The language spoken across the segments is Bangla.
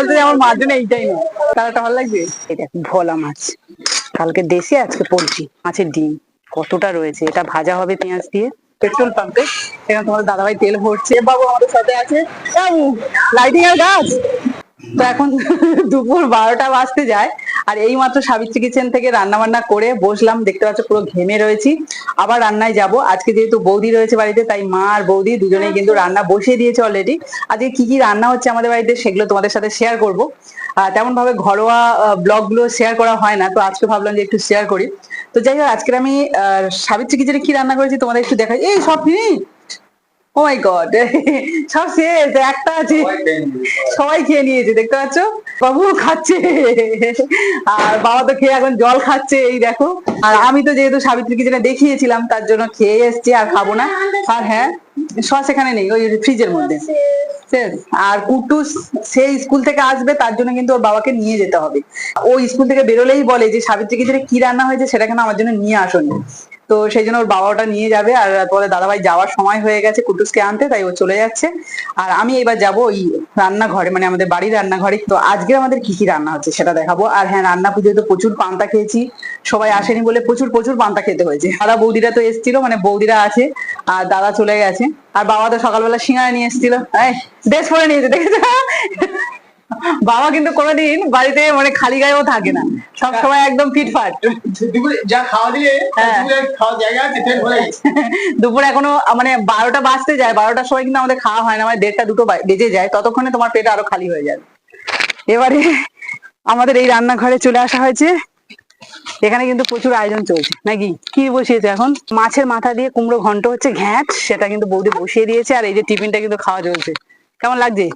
বলতে আমার মার জন্য এইটাই না। তারাটা ভালো লাগবে? এটা ভোলা মাছ? কালকে দেশি আজকে পোলট্রি। মাছের ডিম। কতটা রয়েছে? এটা ভাজা হবে পেঁয়াজ দিয়ে? পেট্রোল পাম্পে এখানে দাদা দাদাভাই তেল ভরছে। বাবু আমাদের সাথে আছে। লাইটিং এর গাছ তো এখন দুপুর বারোটা বাজতে যায়। আর এই মাত্র সাবিত্রী কিচেন থেকে রান্না বান্না করে বসলাম, দেখতে পাচ্ছ পুরো ঘেমে রয়েছি। আবার রান্নায় যাব। আজকে যেহেতু বৌদি রয়েছে বাড়িতে, তাই মা আর বৌদি দুজনেই কিন্তু রান্না বসিয়ে দিয়েছে অলরেডি আজকে কি কি রান্না হচ্ছে আমাদের বাড়িতে সেগুলো তোমাদের সাথে শেয়ার করব। তেমন ভাবে ঘরোয়া ব্লগগুলো শেয়ার করা হয় না, তো আজকে ভাবলাম যে একটু শেয়ার করি। তো যাই হোক আজকে আমি সাবিত্রী কিচেনে কি রান্না করেছি তোমাদের একটু দেখাই। এই সব ফিনিশ ও মাই গড সব শেষ একটা আছে। সবাই খেয়ে নিয়েছে দেখতে পাচ্ছ? বাবু খাচ্ছে। আর বাবা তো খেয়ে এখন জল খাচ্ছে এই দেখো। আর আমি তো যেহেতু সাবিত্রী কিচেনে দেখিয়েছিলাম তার জন্য খেয়ে এসছি আর খাব না। আর হ্যাঁ সস এখানে নেই ওই ফ্রিজের মধ্যে। আর কুটুস সেই স্কুল থেকে আসবে তার জন্য কিন্তু ওর বাবাকে নিয়ে যেতে হবে। ও স্কুল থেকে বেরোলেই বলে যে সাবিত্রী কিচেনে কি রান্না হয়েছে সেটা কেন আমার জন্য নিয়ে আসনি? তো সেই জন্য ওর বাবা ওটা নিয়ে যাবে আর পরে দাদাভাই যাওয়ার সময় হয়ে গেছে কুটুসকে আনতে, তাই ও চলে যাচ্ছে। আর আমি এবার যাব ওই রান্নাঘরে মানে আমাদের বাড়ির রান্নাঘরে। তো আজকে আমাদের কি কি রান্না হচ্ছে সেটা দেখাবো। আর হ্যাঁ রান্না পুজোয় তো প্রচুর পান্তা খেয়েছি। সবাই আসেনি বলে প্রচুর প্রচুর পান্তা খেতে হয়েছে। দাদা বৌদিরা তো এসেছিল মানে বৌদিরা আছে, আর দাদা চলে গেছে। আর বাবা তো সকালবেলা সিঙ্গারা নিয়ে এসেছিল। ড্রেস পরে নিয়েছে দেখেছ? বাবা কিন্তু কোনোদিন বাড়িতে মানে খালি গায়েও থাকে না। সব সময় একদম ফিটফাট যা খাওয়া দিয়ে হ্যাঁ। দুপুরে জায়গা এখনও মানে বারোটা বাজতে যায় বারোটার সময় কিন্তু আমাদের খাওয়া হয় না মানে দেড়টা দুটো বেজে যায় ততক্ষণে তোমার পেট আরও খালি হয়ে যাবে। এবারে আমাদের এই রান্নাঘরে চলে আসা হয়েছে। এখানে কিন্তু প্রচুর আয়োজন চলছে নাকি? কি বসিয়েছে এখন? মাছের মাথা দিয়ে কুমড়ো ঘন্ট হচ্ছে ঘ্যাট সেটা কিন্তু বৌদি বসিয়ে দিয়েছে আর এই যে টিফিনটা কিন্তু খাওয়া চলছে। কেমন লাগছে?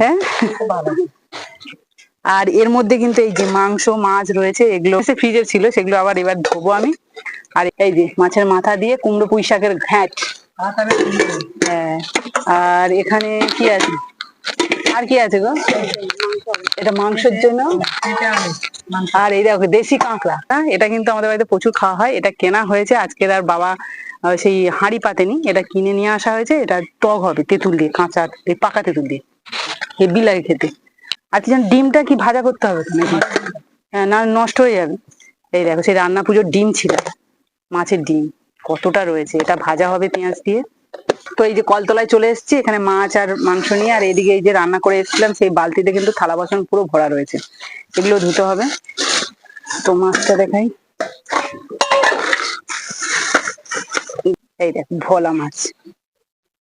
হ্যাঁ? আর এর মধ্যে কিন্তু এই যে মাংস মাছ রয়েছে এগুলো ফ্রিজে ছিল সেগুলো আবার এবার ধোবো আমি। আর এই যে মাছের মাথা দিয়ে কুমড়ো পুঁই শাকের ঘ্যাট হ্যাঁ আর এখানে কি আছে? আর কি আছে গো? এটা মাংসের জন্য। আর এই দেখো দেশি কাঁকড়া। হ্যাঁ এটা কিন্তু আমাদের বাড়িতে প্রচুর খাওয়া হয় এটা কেনা হয়েছে। আজকের আর বাবা সেই হাঁড়ি পাতেনি, এটা কিনে নিয়ে আসা হয়েছে, এটা টক হবে, তেঁতুল দিয়ে, কাঁচা, এই পাকা তেঁতুল দিয়ে হেভি লাগে খেতে। আর কি ডিমটা কি ভাজা করতে হবে হ্যাঁ না, নষ্ট হয়ে যাবে। এই দেখো, সেই রান্না পুজোর ডিম ছিল, মাছের ডিম, কতটা রয়েছে, এটা ভাজা হবে পেঁয়াজ দিয়ে। তো এই যে কলতলায় চলে এসেছি, এখানে মাছ আর মাংস নিয়ে, আর এদিকে এই যে রান্না করে এসেছিলাম, সেই বালতিতে কিন্তু থালা বাসন পুরো ভরা রয়েছে, এগুলো ধুতে হবে। তো মাছটা দেখাই। এই দেখ, ভোলা মাছ।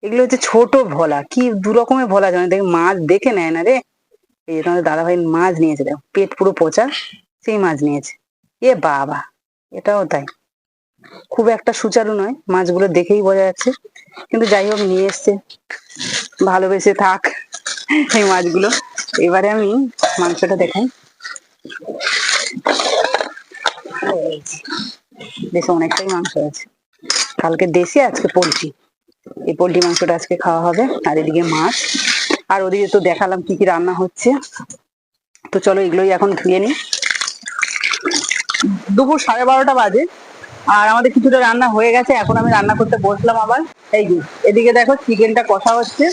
এগুলো হচ্ছে ছোট ভোলা। কি দু রকমের ভোলা জানো? দেখ, মাছ দেখে নেয় না রে। এই যে তোমাদের দাদা ভাই মাছ নিয়েছে, দেখো, পেট পুরো পচা, সেই মাছ নিয়েছে। এ বাবা, এটাও তাই। খুব একটা সুচারু নয়, মাছগুলো দেখেই বোঝা যাচ্ছে। কিন্তু যাই হোক, নিয়ে এসছে। ভালোবেসে থাক এই মাছগুলো। এবারে আমি মাংসটা দেখাই। বেশ অনেকটাই মাংস আছে। কালকে দেশি, আজকে পোলট্রি। এই পোলট্রি মাংসটা আজকে খাওয়া হবে, আর এদিকে মাছ। আর ওদিকে তো দেখালাম কি কি রান্না হচ্ছে। তো চলো এগুলোই এখন ধুয়ে নিই। দুপুর সাড়ে বারোটা বাজে, আর আমাদের কিছুটা রান্না হয়ে গেছে, এখন আমি রান্না করতে বসলাম আবার। এই যে, এদিকে দেখো চিকেনটা কষা হচ্ছে।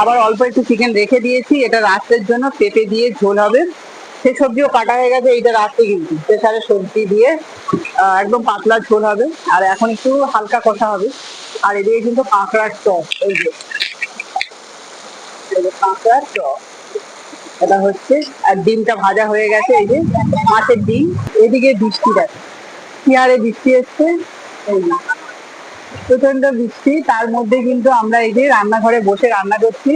আবার অল্প একটু চিকেন রেখে দিয়েছি, এটা রাত্রের জন্য, পেঁপে দিয়ে ঝোল হবে। সে সবজিও কাটা হয়ে গেছে, এইটা রাত্রে কিন্তু। প্রেসারে সবজি দিয়ে একদম পাতলা ঝোল হবে। আর এখন একটু হালকা কষা হবে। আর এদিকে কিন্তু কাঁকড়ার চপ, এই যে। কাঁকড়ার চপ। এটা হচ্ছে, আর ডিমটা ভাজা হয়ে গেছে, এই যে মাছের ডিম। এদিকে বৃষ্টি দেখো। হারে বৃষ্টি এসছে প্রচণ্ড বৃষ্টি। তার মধ্যে কিন্তু আমরা এই যে রান্নাঘরে বসে রান্না করছি।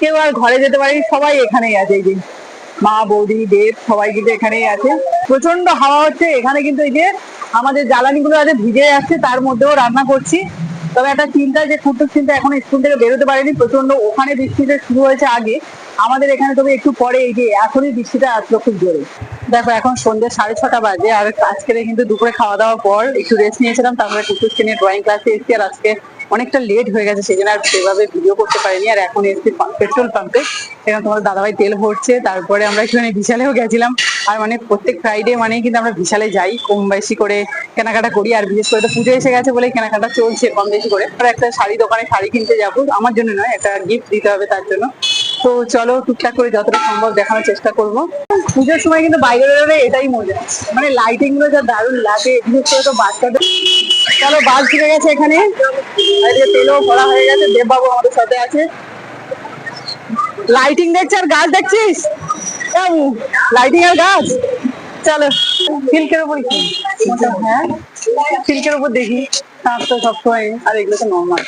কেউ আর ঘরে যেতে পারি সবাই এখানেই আছে এই যে। মা, বৌদি, দেব সবাই কিন্তু এখানেই আছে। প্রচণ্ড হাওয়া হচ্ছে, এখানে কিন্তু এই যে আমাদের জ্বালানিগুলো আছে ভিজে যাচ্ছে, তার মধ্যেও রান্না করছি। তবে একটা চিন্তা যে কুটুর চিন্তা এখন স্কুল থেকে বেরোতে পারেনি প্রচণ্ড ওখানে বৃষ্টিটা শুরু হয়েছে আগে। আমাদের এখানে তবে একটু পরে এই যে এখনই বৃষ্টিটা আসলো খুব জোরে। দেখো, এখন সন্ধ্যে সাড়ে ছটা বাজে, আর আজকের কিন্তু দুপুরে খাওয়া দাওয়ার পর একটু রেস্ট নিয়েছিলাম, তারপরে কুকুরকে নিয়ে ড্রয়িং ক্লাসে এসেছি, আর আজকে অনেকটা লেট হয়ে গেছে, সেই জন্য আর সেভাবে ভিডিও করতে পারিনি। আর এখন এসেছি পেট্রোল পাম্পে এখানে তোমার দাদাভাই তেল ভরছে, তারপরে আমরা একটুখানি বিশালেও গেছিলাম। আর মানে প্রত্যেক ফ্রাইডে মানেই কিন্তু আমরা বিশালে যাই, কম বেশি করে কেনাকাটা করি। আর বিশেষ করে তো পুজো এসে গেছে বলে কেনাকাটা চলছে কম বেশি করে। আর একটা শাড়ি দোকানে শাড়ি কিনতে যাব, আমার জন্য নয়, একটা গিফট দিতে হবে তার জন্য। তো চলো টুকটাক করে যতটা সম্ভব দেখানোর চেষ্টা করব। পুজোর সময় কিন্তু বাইরে বেরোলে এটাই মজা। মানে লাইটিংগুলো যা দারুণ লাগে, বিশেষ করে তো বাচ্চাদের চলো বাস ঢুকে গেছে এখানে। তেলও ভরা হয়ে গেছে দেববাবু আমাদের সাথে আছে। লাইটিং দেখছিস আর গাছ দেখছিস? লাইটিং আর গাছ? চলো সিল্কের উপর হ্যাঁ? সিল্কের উপর দেখি তার তো সবসময় আর এগুলো তো নর্মাল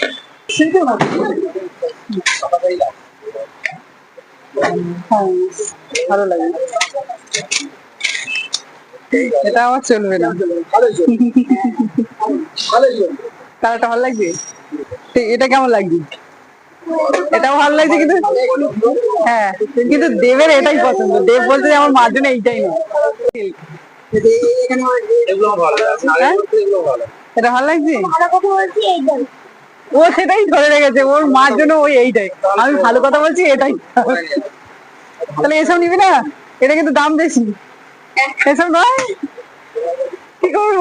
হ্যাঁ, ভালো লাগে। এটা আমার চলবে না। কালারটা ভালো লাগবে এটা কেমন লাগবে এটাও ভালো লাগছে কিন্তু হ্যাঁ কিন্তু দেবের এটাই পছন্দ। দেব বলতে আমার মার জন্য এইটাই না? এটা ভালো লাগছে? ও সেটাই ধরে রেখেছে ওর মার জন্য ওই এইটাই। আমি ভালো কথা বলছি এটাই। তাহলে এসব নিবি না? এটা কিন্তু দাম বেশি। এসব নয়? কি করব?